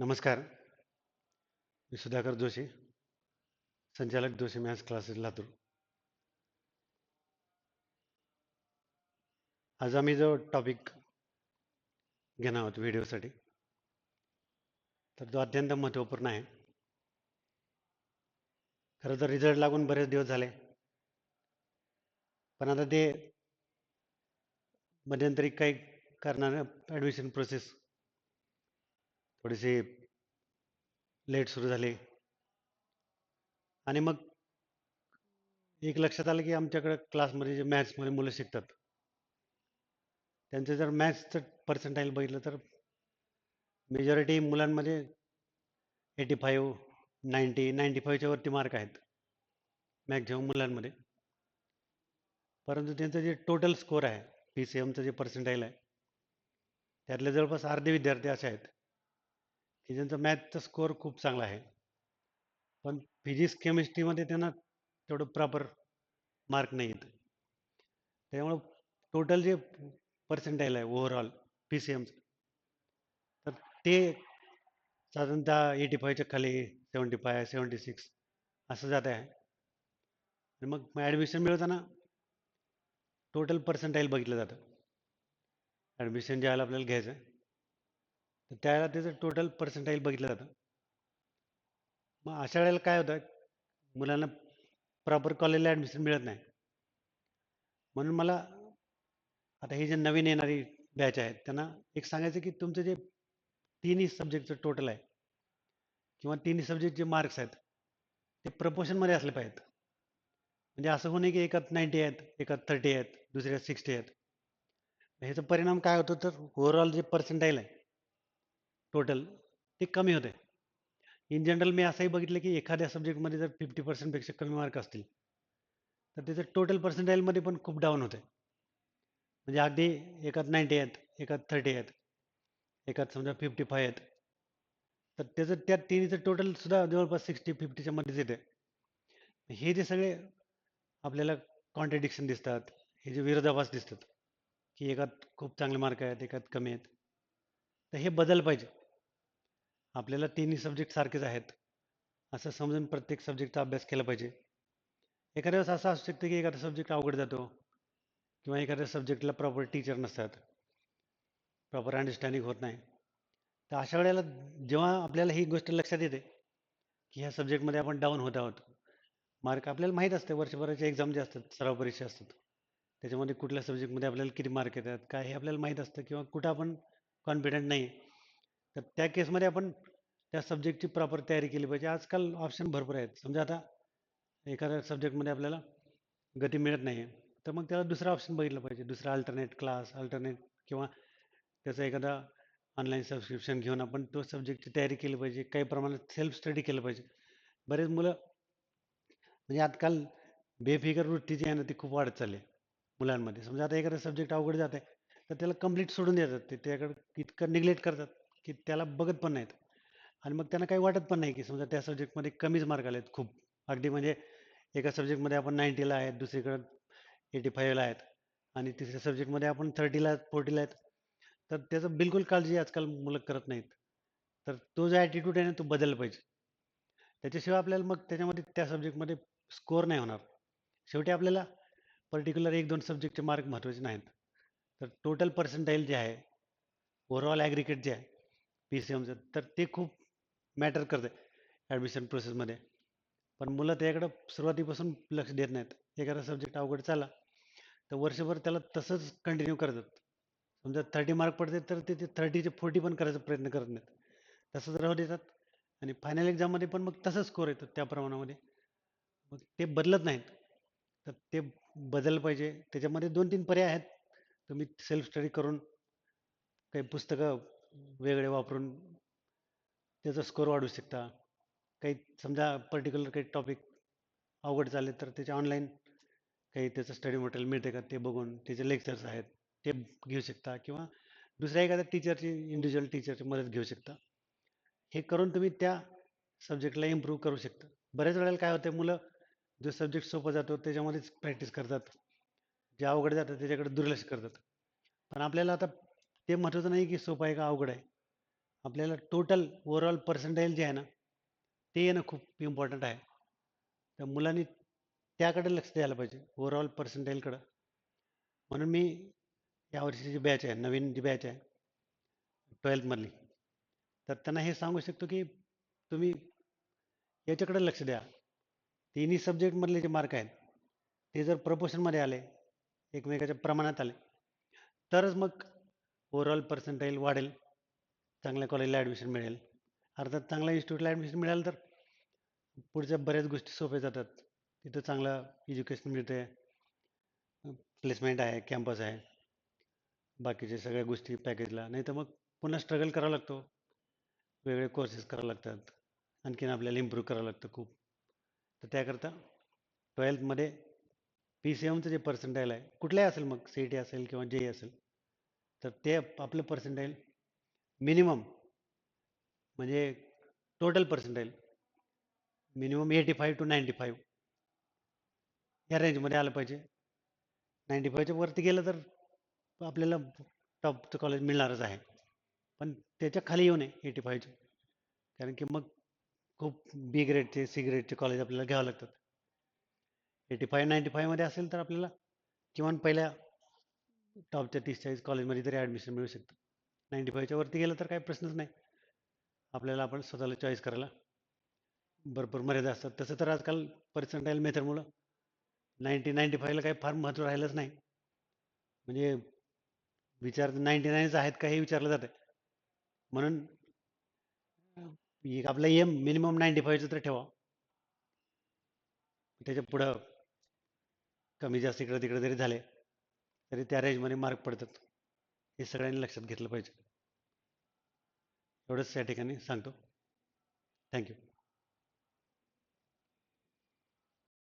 नमस्कार. मी सुधाकर जोशी संचालक Joshi maths classes Latur. आज आम्ही जो टॉपिक घेणार आहोत व्हिडिओसाठी तर तो अत्यंत महत्त्वपूर्ण आहे. खरं तर रिझल्ट लागून बरेच दिवस झाले. पण आता ते मध्यंतरी काही कारणानं ॲडमिशन प्रोसेस थोडीशी लेट सुरू झाली. आणि मग एक लक्षात आलं की आमच्याकडे क्लासमध्ये जे मॅथ्समध्ये मुलं शिकतात. त्यांचं जर मॅथ्सचं पर्सेंटाईल बघितलं तर मेजॉरिटी मुलांमध्ये एटी फाईव्ह नाईन्टी नाईन्टी फाईव्हच्या वरती मार्क आहेत. मॅक्झिमम मुलांमध्ये. परंतु त्यांचं जे टोटल स्कोअर आहे पी सी एमचं जे पर्सेंटाईल आहे त्यातले जवळपास अर्धे विद्यार्थी असे आहेत. की ज्यांचा मॅथचा स्कोअर खूप चांगला आहे. पण फिजिक्स केमिस्ट्रीमध्ये त्यांना तेवढं प्रॉपर मार्क नाही येत. त्यामुळं टोटल जे पर्सेंटाईल आहे ओव्हरऑल पी सी एमचं तर ते साधारणतः एटी फायच्या खाली सेवन्टी फाय सेवन्टी सिक्स असं जात आहे. आणि मग ॲडमिशन मिळवताना टोटल पर्सेंटाईल बघितलं जातं. ॲडमिशन ज्यावेळेला आपल्याला घ्यायचं आहे. तर त्यावेळेला त्याचं टोटल पर्सेंटाईल बघितलं जातं. मग अशा वेळेला काय होतं मुलांना प्रॉपर कॉलेजला ॲडमिशन मिळत नाही. म्हणून मला आता हे जे नवीन येणारी बॅच आहेत त्यांना एक सांगायचं की तुमचं जे तिन्ही सब्जेक्टचं टोटल आहे किंवा तिन्ही सब्जेक्ट जे मार्क्स आहेत ते प्रपोर्शनमध्ये असले पाहिजेत. म्हणजे असं होणे की एकात नाईन्टी आहेत एकात थर्टी आहेत दुसऱ्यात सिक्स्टी आहेत. ह्याचा परिणाम काय होतो तर ओव्हरऑल जे पर्सेंटाईल आहे टोटल ते कमी होते इन जनरल मी असंही बघितलं की एखाद्या सब्जेक्टमध्ये जर फिफ्टी पर्सेंटपेक्षा कमी मार्क असतील तर त्याचं टोटल पर्सेंटाईलमध्ये पण खूप डाऊन होते म्हणजे अगदी एकात नाईन्टी आहेत एकात थर्टी आहेत एकात समजा फिफ्टी फाय आहेत. तर त्याचं त्या तिन्हीचं टोटलसुद्धा जवळपास सिक्स्टी फिफ्टीच्या मध्येच येते हे जे सगळे आपल्याला कॉन्ट्रडिक्शन दिसतात हे जे विरोधाभास दिसतात की एकात खूप चांगले मार्क आहेत एकात कमी आहेत तर हे बदल पाहिजे. आपल्याला तिन्ही सब्जेक्ट सारखेच आहेत. असं समजून प्रत्येक सब्जेक्टचा अभ्यास केला पाहिजे. एखाद्या वेळेस असं असू शकतं की एखादा सब्जेक्ट अवघड जातो किंवा एखाद्या सब्जेक्टला प्रॉपर टीचर नसतात. प्रॉपर अंडरस्टँडिंग होत नाही. तर अशा वेळेला जेव्हा आपल्याला ही गोष्ट लक्षात येते की ह्या सब्जेक्टमध्ये आपण डाऊन होत आहोत. मार्क आपल्याला माहीत असते. वर्षभराचे एक्झाम जे असतात सराव परीक्षा असतात. त्याच्यामध्ये कुठल्या सब्जेक्टमध्ये आपल्याला किती मार्क येतात काय हे आपल्याला माहीत असतं किंवा कुठं आपण कॉन्फिडंट नाही तर त्या केसमध्ये आपण त्या सब्जेक्टची प्रॉपर तयारी केली पाहिजे. आजकाल ऑप्शन भरपूर आहेत. समजा आता एखाद्या सब्जेक्टमध्ये आपल्याला गती मिळत नाही आहे तर मग त्याला दुसरा ऑप्शन बघितलं पाहिजे. दुसरा अल्टरनेट क्लास अल्टरनेट किंवा त्याचा एखादा ऑनलाईन सबस्क्रिप्शन घेऊन आपण तो सब्जेक्टची तयारी केली पाहिजे. काही प्रमाणात सेल्फ स्टडी केलं पाहिजे. बरेच मुलं म्हणजे आजकाल बेफिकर वृत्ती जी आहे ना ती खूप वाढत चालली आहे मुलांमध्ये. समजा आता एखादा सब्जेक्ट अवघड जात आहे तर त्याला कंप्लीट सोडून देतात ते. त्याकडे इतकं निग्लेक्ट करतात. की त्याला बघत पण नाहीत. आणि मग त्यांना काही वाटत पण नाही की समजा त्या सब्जेक्टमध्ये कमीच मार्क आले आहेत खूप. अगदी म्हणजे एका सब्जेक्टमध्ये आपण नाईन्टीला आहेत दुसरीकडं एटी फाईव्हला आहेत आणि तिसऱ्या सब्जेक्टमध्ये आपण थर्टीला फोर्टीला आहेत. तर त्याचं बिलकुल काळजी आजकाल मुलं करत नाहीत. तर तो जो ॲटिट्यूड आहे ना तो बदलला पाहिजे. त्याच्याशिवाय आपल्याला मग त्याच्यामध्ये त्या सब्जेक्टमध्ये स्कोअर नाही होणार. शेवटी आपल्याला पर्टिक्युलर एक दोन सब्जेक्टचे मार्क महत्त्वाचे नाहीत. तर टोटल पर्सेंटाईल जे आहे ओव्हरऑल ॲग्रिकेट जे आहे पी सी एमचं तर ते खूप मॅटर करतं ॲडमिशन प्रोसेसमध्ये पण मुलं त्याकडं सुरुवातीपासून लक्ष देत नाहीत. एखादा सब्जेक्ट अवघड चाला तर वर्षभर त्याला तसंच कंटिन्यू करतात. समजा थर्टी मार्क पडते तर ते थर्टीचे फोर्टी पण करायचा प्रयत्न करत नाहीत. तसंच राहू देतात. आणि फायनल एक्झाममध्ये पण मग तसंच स्कोर येतो त्या प्रमाणामध्ये. मग ते बदलत नाहीत. तर ते बदललं पाहिजे. त्याच्यामध्ये दोन तीन पर्याय आहेत. तुम्ही सेल्फ स्टडी करून काही पुस्तकं वेगळे वापरून त्याचा स्कोअर वाढवू शकता. काही समजा पर्टिक्युलर काही टॉपिक अवघड झाले तर त्याचे ऑनलाईन काही त्याचं स्टडी मटेरियल मिळते का ते बघून त्याचे लेक्चर्स आहेत ते घेऊ शकता किंवा दुसऱ्या एखाद्या टीचरची इंडिव्हिज्युअल टीचरची मदत घेऊ शकता. हे करून तुम्ही त्या सब्जेक्टला इम्प्रूव्ह करू शकता. बऱ्याच वेळेला काय होतं मुलं जो सब्जेक्ट सोपा जातो त्याच्यामध्येच प्रॅक्टिस करतात. जे अवघड जातं त्याच्याकडे दुर्लक्ष करतात. पण आपल्याला आता ते महत्त्वाचं नाही की सोपं आहे का अवघड आहे. आपल्याला टोटल ओव्हरऑल पर्सेंटाईल जे आहे ना ते येणं खूप इम्पॉर्टंट आहे. तर मुलांनी त्याकडे लक्ष द्यायला पाहिजे ओव्हरऑल पर्सेंटाईलकडं म्हणून मी यावर्षीची जी बॅच आहे नवीन जी बॅच आहे ट्वेल्थमधली तर त्यांना हे सांगू शकतो की तुम्ही याच्याकडे लक्ष द्या. तिन्ही सब्जेक्टमधले जे मार्क आहेत ते जर प्रपोशनमध्ये आले एकमेकाच्या प्रमाणात आले तरच मग ओव्हरऑल पर्सेंटाईल वाढेल. चांगल्या कॉलेजला ॲडमिशन मिळेल. अर्थात चांगल्या इन्स्टिट्यूटला ॲडमिशन मिळालं तर पुढच्या बऱ्याच गोष्टी सोप्या जातात. तिथं चांगलं एज्युकेशन मिळते. प्लेसमेंट आहे कॅम्पस आहे. बाकीच्या सगळ्या गोष्टी पॅकेजला नाही तर मग पुन्हा स्ट्रगल करावा लागतो. वेगळे कोर्सेस करावं लागतात. आणखीन आपल्याला इम्प्रूव्ह करावं लागतं खूप. तर त्याकरता ट्वेल्थमध्ये पी सी एमचं जे पर्सेंटाईल आहे कुठल्याही असेल मग सी ई टी असेल किंवा जे असेल तर ते आपलं पर्सेंटाईल मिनिमम म्हणजे total percentile minimum eighty five to ninety five या रेंजमध्ये आलं पाहिजे. नाईंटी फाईव्हच्या वरती गेलं तर आपल्याला टॉपचं कॉलेज मिळणारच आहे. पण त्याच्याखाली येऊ नये एटी फाईव्हचे कारण की मग खूप बी ग्रेडचे सी ग्रेडचे कॉलेज आपल्याला घ्यावं लागतात. एटी फाईव्ह नाईंटी फाईव्हमध्ये असेल तर आपल्याला किमान पहिल्या टॉपच्या तीस चाळीस कॉलेजमध्ये तरी ॲडमिशन मिळू शकतं. नाईंटी फाईव्हच्या वरती गेलं तर काही प्रश्नच नाही. आपल्याला आपण स्वतःला चॉईस करायला. भरपूर मर्यादा असतात. तसं तर आजकाल पर्सेंटाईल मेथडमुळं नाईन्टी नाईंटी फाईव्हला काही फार महत्त्व राहिलंच नाही. म्हणजे विचार नाईन्टी नाईनच आहेत का हे विचारलं जातं म्हणून एक आपला एम मिनिमम नाईंटी फाईव्हचं तर ठेवा. त्याच्या पुढं कमी जास्त इकडं तिकडे जरी झाले तरी त्या रेंजमध्ये मार्क पडतात. हे सगळ्यांनी लक्षात घेतलं पाहिजे. एवढंच या ठिकाणी सांगतो. थँक्यू